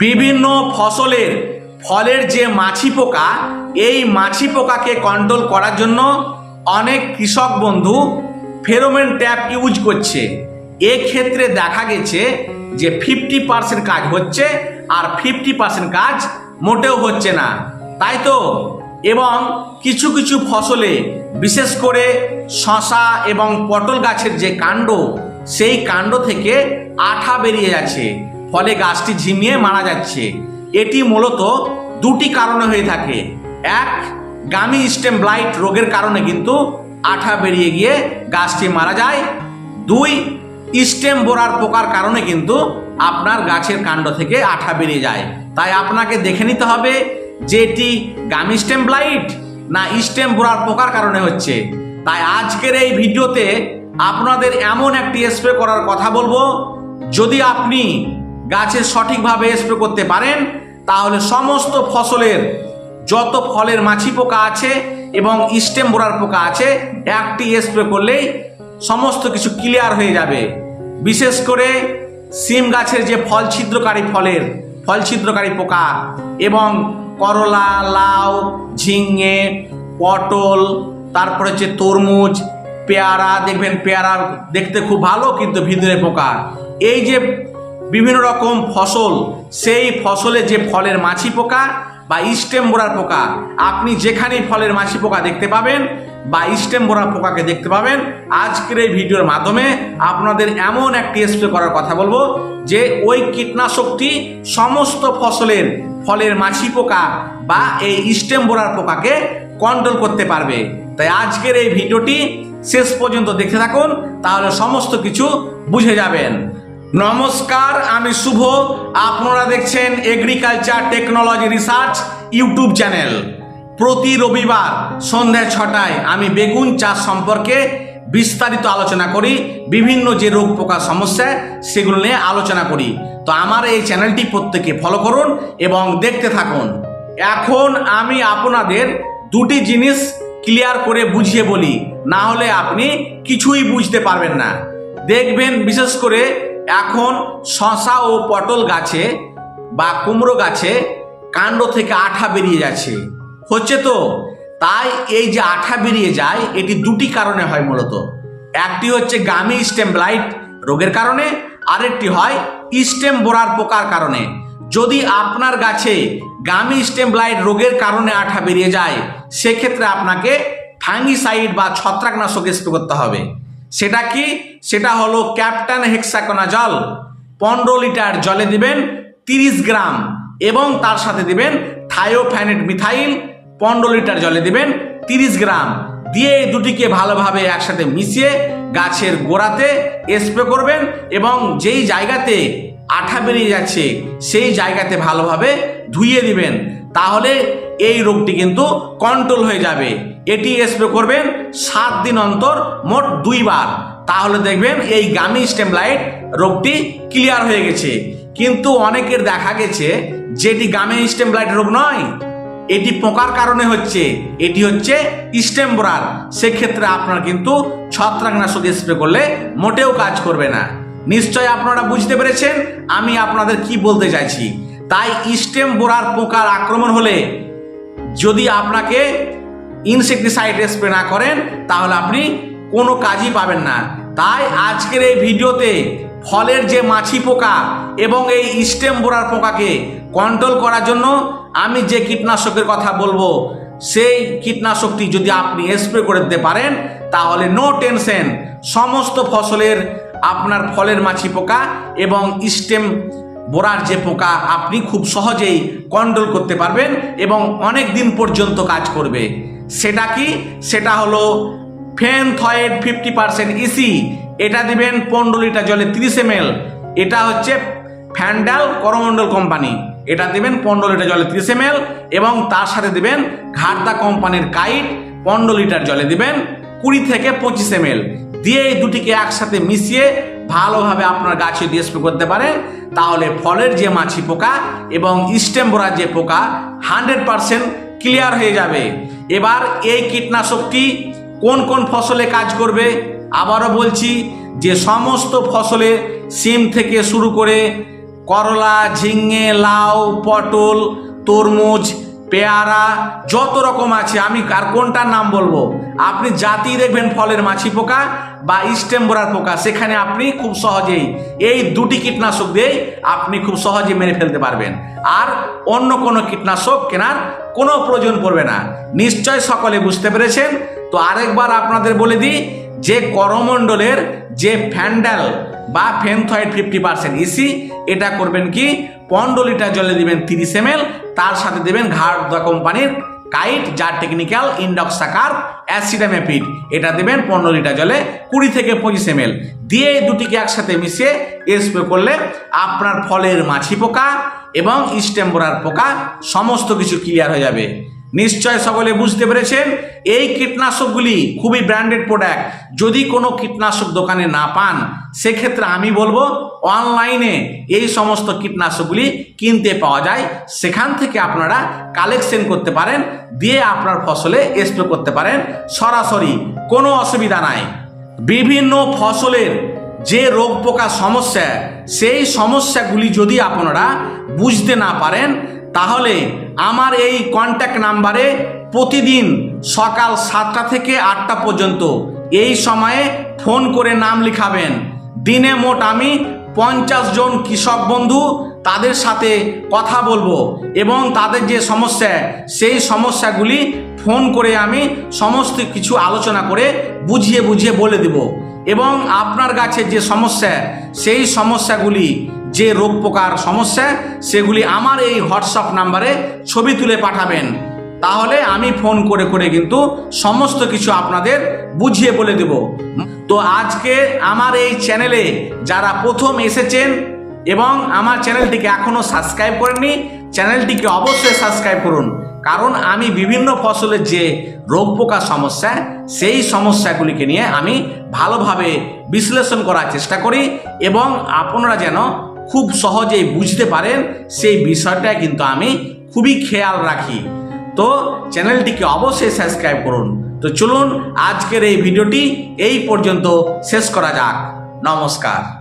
বিভিন্ন ফসলের ফলের যে মাছি পোকা, এই মাছি পোকাকে কন্ট্রোল করার জন্য অনেক কৃষক বন্ধু ফেরোমেন ট্যাপ ইউজ করছে। এক্ষেত্রে দেখা গেছে যে ফিফটি পার্সেন্ট কাজ হচ্ছে আর ফিফটি পার্সেন্ট কাজ মোটেও হচ্ছে না। তাই তো? এবং কিছু কিছু ফসলে, বিশেষ করে শশা এবং পটল গাছের যে কাণ্ড, সেই কাণ্ড থেকে আঠা বেরিয়ে যাচ্ছে। ফলে গাছটি ঝিমিয়ে মারা যাচ্ছে। এটি মূলত দুটি কারণে হয়ে থাকে। এক, গামি স্টেম ব্লাইট রোগের কারণে কিন্তু আঠা বেরিয়ে গিয়ে গাছটি মারা যায়। দুই, স্টেম বোরার পোকার কারণে কিন্তু আপনার গাছের কাণ্ড থেকে আঠা বেরিয়ে যায়। তাই আপনাকে দেখে নিতে হবে যে এটি গামি স্টেম ব্লাইট না স্টেম বোরার পোকার কারণে হচ্ছে। তাই আজকের এই ভিডিওতে আপনাদের এমন একটি স্প্রে করার কথা বলব। যদি আপনি গাছে সঠিকভাবে স্প্রে করতে পারেন, তাহলে সমস্ত ফসলের যত ফলের মাছি পোকা আছে এবং স্টেম বোরার পোকা আছে, একটি স্প্রে করলেই সমস্ত কিছু ক্লিয়ার হয়ে যাবে। বিশেষ করে সিম গাছের যে ফল ছিদ্রকারী ফলের, ফল ছিদ্রকারী পোকা এবং করলা, লাউ, ঝিঙে, পটল, তারপরে হচ্ছে তরমুজ, পেয়ারা, দেখবেন পেয়ারা দেখতে খুব ভালো, কিন্তু ভিতরে পোকা। এই যে বিভিন্ন রকম ফসল, সেই ফসলে যে ফলের মাছি পোকা বা স্টেম বোরার পোকা, আপনি যেখানেই ফলের মাছি পোকা দেখতে পাবেন বা স্টেম বোরার পোকাকে দেখতে পাবেন, আজকের এই ভিডিওর মাধ্যমে আপনাদের এমন একটি স্প্রে করার কথা বলব, যে ওই কীটনাশকটি সমস্ত ফসলের ফলের মাছি পোকা বা এই স্টেম বোরার পোকাকে কন্ট্রোল করতে পারবে। তাই আজকের এই ভিডিওটি শেষ পর্যন্ত দেখতে থাকুন, তাহলে সমস্ত কিছু বুঝে যাবেন। নমস্কার, আমি শুভ। আপনারা দেখছেন agriculture technology research YouTube channel প্রতি রবিবার সন্ধ্যা ছটায় আমি বেগুন চাষ সম্পর্কে বিস্তারিত আলোচনা করি। বিভিন্ন যে রোগ পোকা সমস্যা, সেগুলো নিয়ে আলোচনা করি। তো আমার এই চ্যানেলটি প্রত্যেকে ফলো করুন এবং দেখতে থাকুন। এখন আমি আপনাদের দুটি জিনিস ক্লিয়ার করে বুঝিয়ে বলি। না হলে আপনি কিছুই বুঝতে পারবেন না। দেখবেন বিশেষ করে এখন শশা ও পটল গাছে বা কুমড়ো গাছে কাণ্ড থেকে আঠা বেরিয়ে যাচ্ছে। হচ্ছে তো? তাই এই যে আঠা বেরিয়ে যায়, এটি দুটি কারণে হয় মূলত। একটি হচ্ছে গামি স্টেম ব্লাইট রোগের কারণে, আরেকটি হয় স্টেম বোরার পোকার কারণে। যদি আপনার গাছে গামি স্টেম ব্লাইট রোগের কারণে আঠা বেরিয়ে যায়, সেক্ষেত্রে আপনাকে ফাঙ্গিসাইড বা ছত্রাকনাশক স্প্রে করতে হবে। সেটা কি? সেটা হলো ক্যাপ্টান হেক্সাকোনা জল। পনেরো লিটার জলে দিবেন তিরিশ গ্রাম এবং তার সাথে দিবেন থায়োফ্যানেট মিথাইল। পনেরো লিটার জলে দিবেন তিরিশ গ্রাম। দিয়ে এই দুটিকে ভালোভাবে একসাথে মিশিয়ে গাছের গোড়াতে স্প্রে করবেন এবং যেই জায়গাতে আঠা বেরিয়ে যাচ্ছে, সেই জায়গাতে ভালোভাবে ধুইয়ে দিবেন। তাহলে এই রোগটি কিন্তু কন্ট্রোল হয়ে যাবে। এটি স্প্রে করবেন সাত দিন অন্তর, মোট দুইবার। তাহলে দেখবেন এই গামি স্টেমলাইট রোগটি ক্লিয়ার হয়ে গেছে। কিন্তু অনেকের দেখা গেছে যেটি গামি স্টেমলাইট রোগ নয়, এটি পোকার কারণে হচ্ছে। এটি হচ্ছে স্টেম্বরার সেক্ষেত্রে আপনার কিন্তু ছত্রাকনাশক স্প্রে করলে মোটেও কাজ করবে না। নিশ্চয় আপনারা বুঝতে পেরেছেন আমি আপনাদের কি বলতে চাইছি। তাই স্টেম বোরার পোকার আক্রমণ হলে যদি আপনাকে ইনসেকটিসাইড স্প্রে না করেন, তাহলে আপনি কোনো কাজই পাবেন না। তাই আজকের এই ভিডিওতে ফলের যে মাছি পোকা এবং এই স্টেম বোরার পোকাকে কন্ট্রোল করার জন্য আমি যে কীটনাশকের কথা বলব, সেই কীটনাশকটি যদি আপনি স্প্রে করে দিতে পারেন, তাহলে নো টেনশন সমস্ত ফসলের আপনার ফলের মাছি পোকা এবং স্টেম বোরার যে পোকা আপনি খুব সহজেই কন্ট্রোল করতে পারবেন এবং অনেক দিন পর্যন্ত কাজ করবে। সেটা কি? সেটা হলো ফেনথয়েড ফিফটি পার্সেন্ট ইসি এটা দিবেন পনেরো লিটার জলে তিরিশ এম এটা হচ্ছে ফ্যান্ডাল করমণ্ডল কোম্পানি। এটা দিবেন পনেরো লিটার জলে তিরিশ এম এবং তার সাথে দিবেন ঘাটদা কোম্পানির কাইট পনেরো লিটার জলে দিবেন কুড়ি থেকে পঁচিশ এম দিয়ে এই দুটিকে একসাথে মিশিয়ে ভালোভাবে আপনার গাছে দিয়ে স্প্রে করতে পারেন। তাহলে ফলের যে মাছি পোকা এবং স্টেম্বোরার যে পোকা হান্ড্রেড পারসেন্ট ক্লিয়ার হয়ে যাবে। এবার এই কীটনাশকটি কোন কোন ফসলে কাজ করবে? আবারও বলছি যে সমস্ত ফসলে সিম থেকে শুরু করে করলা, ঝিঙে, লাউ, পটল, তরমুজ পেয়ারা, যত রকম আছে, আমি আর কোনটার নাম বলব? আপনি জাতি দেখবেন ফলের মাছি পোকা বা স্টেম্বোরার পোকা। সেখানে আপনি খুব সহজেই এই দুটি কীটনাশক দিয়েই আপনি খুব সহজে মেরে ফেলতে পারবেন। আর অন্য কোনো কীটনাশক কেনার কোনো প্রয়োজন পড়বে না। নিশ্চয় সকলে বুঝতে পেরেছেন? তো আরেকবার আপনাদের বলে দিই, যে করমণ্ডলের যে ফ্যান্ডাল বা ফেনথয়েড ফিফটি পার্সেন্ট ইসি, এটা করবেন কি? পনেরো লিটার জলে দিবেন তিরিশ এম তার সাথে দেবেন ঘাট দা কোম্পানির কাইট, যার টেকনিক্যাল ইন্ডক্সাকার অ্যাসিডামেপিড এটা দেবেন পনেরো লিটার জলে কুড়ি থেকে পঁচিশ এম দিয়ে এই দুটিকে একসাথে মিশিয়ে স্প্রে করলে আপনার ফলের মাছি পোকা এবং স্টেম্বোরার পোকা সমস্ত কিছু ক্লিয়ার হয়ে যাবে। নিশ্চয় সকলে বুঝতে পেরেছেন, এই কীটনাশকগুলি খুবই ব্র্যান্ডেড প্রোডাক্ট যদি কোনো কীটনাশক দোকানে না পান, সেক্ষেত্রে আমি বলব অনলাইনে এই সমস্ত কীটনাশকগুলি কিনতে পাওয়া যায়। সেখান থেকে আপনারা কালেকশন করতে পারেন, দিয়ে আপনার ফসলে স্প্রে করতে পারেন। সরাসরি কোনো অসুবিধা নাই। বিভিন্ন ফসলের যে রোগ পোকা সমস্যা, সেই সমস্যাগুলি যদি আপনারা বুঝতে না পারেন তাহলে আমার এই কন্ট্যাক্ট নাম্বারে প্রতিদিন সকাল সাতটা থেকে আটটা পর্যন্ত এই সময়ে ফোন করে নাম লিখাবেন। দিনে মোট আমি পঞ্চাশ জন কৃষক বন্ধু তাদের সাথে কথা বলব এবং তাদের যে সমস্যা, সেই সমস্যাগুলি ফোন করে আমি সমস্ত কিছু আলোচনা করে বুঝিয়ে বুঝিয়ে বলে দেব। এবং আপনার গাছের যে সমস্যা, সেই সমস্যাগুলি যে রোগ পোকার সমস্যা, সেগুলি আমার এই হোয়াটসঅ্যাপ নাম্বারে ছবি তুলে পাঠাবেন। তাহলে আমি ফোন করে করে কিন্তু সমস্ত কিছু আপনাদের বুঝিয়ে বলে দেব। তো আজকে আমার এই চ্যানেলে যারা প্রথম এসেছেন এবং আমার চ্যানেলটিকে এখনও সাবস্ক্রাইব করেননি, চ্যানেলটিকে অবশ্যই সাবস্ক্রাইব করুন। কারণ আমি বিভিন্ন ফসলের যে রোগ পোকা সমস্যা, সেই সমস্যাগুলিকে নিয়ে আমি ভালোভাবে বিশ্লেষণ করার চেষ্টা করি এবং আপনারা যেন খুব সহজেই বুঝতে পারেন সেই বিষয়টা কিন্তু আমি খুবই খেয়াল রাখি। তো চ্যানেলটিকে অবশ্যই সাবস্ক্রাইব করুন। তো চলুন আজকের এই ভিডিওটি এই পর্যন্ত শেষ করা যাক। নমস্কার।